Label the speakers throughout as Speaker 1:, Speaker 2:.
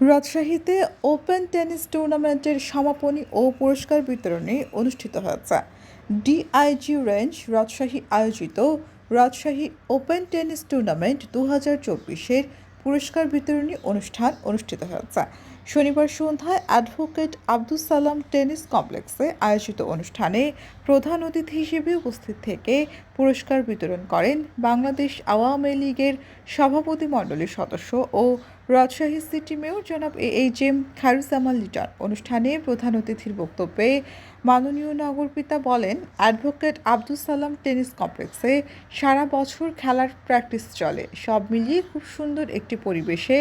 Speaker 1: রাজশাহীতে open tennis টুর্নামেন্টের সমাপনী ও পুরস্কার বিতরণী অনুষ্ঠিত হয়েছে। ডিআইজি রেঞ্জ রাজশাহী আয়োজিত রাজশাহী ওপেন টেনিস টুর্নামেন্ট দু হাজার চব্বিশের পুরস্কার বিতরণী অনুষ্ঠান অনুষ্ঠিত হয়েছে। শনিবার সন্ধ্যায় অ্যাডভোকেট আব্দুল সালাম টেনিস কমপ্লেক্সে আয়োজিত অনুষ্ঠানে প্রধান অতিথি হিসেবে উপস্থিত থেকে পুরস্কার বিতরণ করেন বাংলাদেশ আওয়ামী লীগের সভাপতি মণ্ডলীর সদস্য ও রাজশাহী সিটি মেয়র জনাব A H M Kharuzzaman Liton অনুষ্ঠানে প্রধান অতিথির বক্তব্যে মাননীয় নগরপিতা বলেন, অ্যাডভোকেট আব্দুল সালাম টেনিস কমপ্লেক্সে সারা বছর খেলার প্র্যাকটিস চলে। সব মিলিয়ে খুব সুন্দর একটি পরিবেশে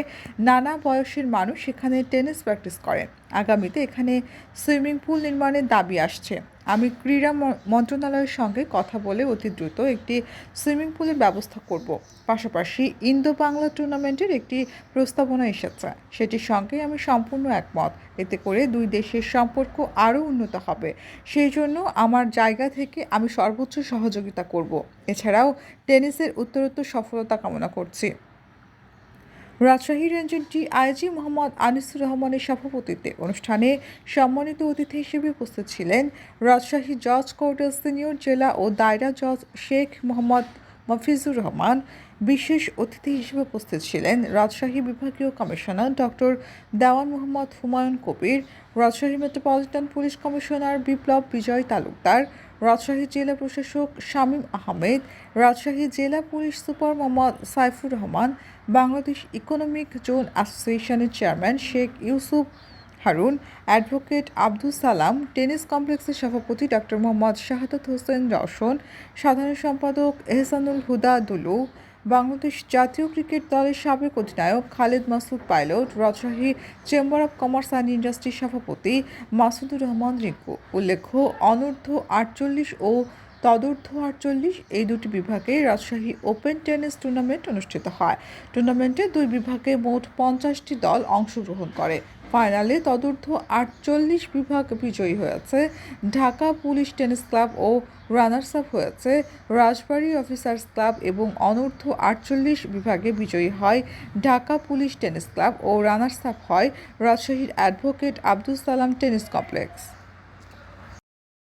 Speaker 1: নানা বয়সের মানুষ এখানে টেনিস প্র্যাকটিস করেন। আগামীতে এখানে সুইমিং পুল নির্মাণের দাবি আসছে। আমি ক্রীড়া মন্ত্রণালয়ের সঙ্গে কথা বলে অতি দ্রুত একটি সুইমিং পুলের ব্যবস্থা করব। পাশাপাশি ইন্দো বাংলা টুর্নামেন্টের একটি প্রস্তাবনা এসেছে। সেটির সঙ্গে আমি সম্পূর্ণ একমত। এতে করে দুই দেশের সম্পর্ক আরও উন্নত হবে। সেই জন্য আমার জায়গা থেকে আমি সর্বোচ্চ সহযোগিতা করব। এছাড়াও টেনিসের উত্তরোত্তর সফলতা কামনা করছি। রাজশাহী রেঞ্জের ডিআইজি মোহাম্মদ আনিসুর রহমানের সভাপতিত্বে অনুষ্ঠানে সম্মানিত অতিথি হিসেবে উপস্থিত ছিলেন রাজশাহী জজ কোর্টের সিনিয়র জেলা ও দায়রা জজ শেখ মোহাম্মদ মফিজুর রহমান, বিশেষ অতিথি হিসেবে উপস্থিত ছিলেন রাজশাহী বিভাগীয় commissioner doctor Dewan Mohammad Humayun Kabir, Rajshahi metropolitan police commissioner Biplob Bijoy Talukdar Rajshahi জেলা প্রশাসক শামীম আহমেদ, রাজশাহী জেলা police super Mohammad Saifur Rahman, Bangladesh economic zone অ্যাসোসিয়েশনের chairman Sheikh Yusuf Harun, advocate Abdul Salam, tennis কমপ্লেক্সের সভাপতি ডক্টর মোহাম্মদ শাহাদত হোসেন রওশন, সাধারণ সম্পাদক এহসানুল হুদা দুলু বাংলাদেশ জাতীয় cricket দলের সাবেক অধিনায়ক Khaled Masud Pilot, Rajshahi chamber of commerce and ইন্ডাস্ট্রির সভাপতি মাসুদুর রহমান রিঙ্কু। উল্লেখ্য, অনূর্ধ্ব আটচল্লিশ ও তদূর্ধ্ব আটচল্লিশ এই দুটি বিভাগে রাজশাহী ওপেন টেনিস টুর্নামেন্ট অনুষ্ঠিত হয়। টুর্নামেন্টে দুই বিভাগে মোট পঞ্চাশটি দল অংশগ্রহণ করে। ফাইনালে তদূর্ধ্ব আটচল্লিশ বিভাগ বিজয়ী হয়েছে। ঢাকা পুলিশ টেনিস ক্লাব ও রানার্স আপ হয়েছে। রাজবাড়ি অফিসার্স ক্লাব এবং অনূর্ধ্ব আটচল্লিশ বিভাগে বিজয়ী হয় ঢাকা পুলিশ টেনিস ক্লাব ও রানার্স আপ হয় রাজশাহীর advocate Abdul Salam tennis complex.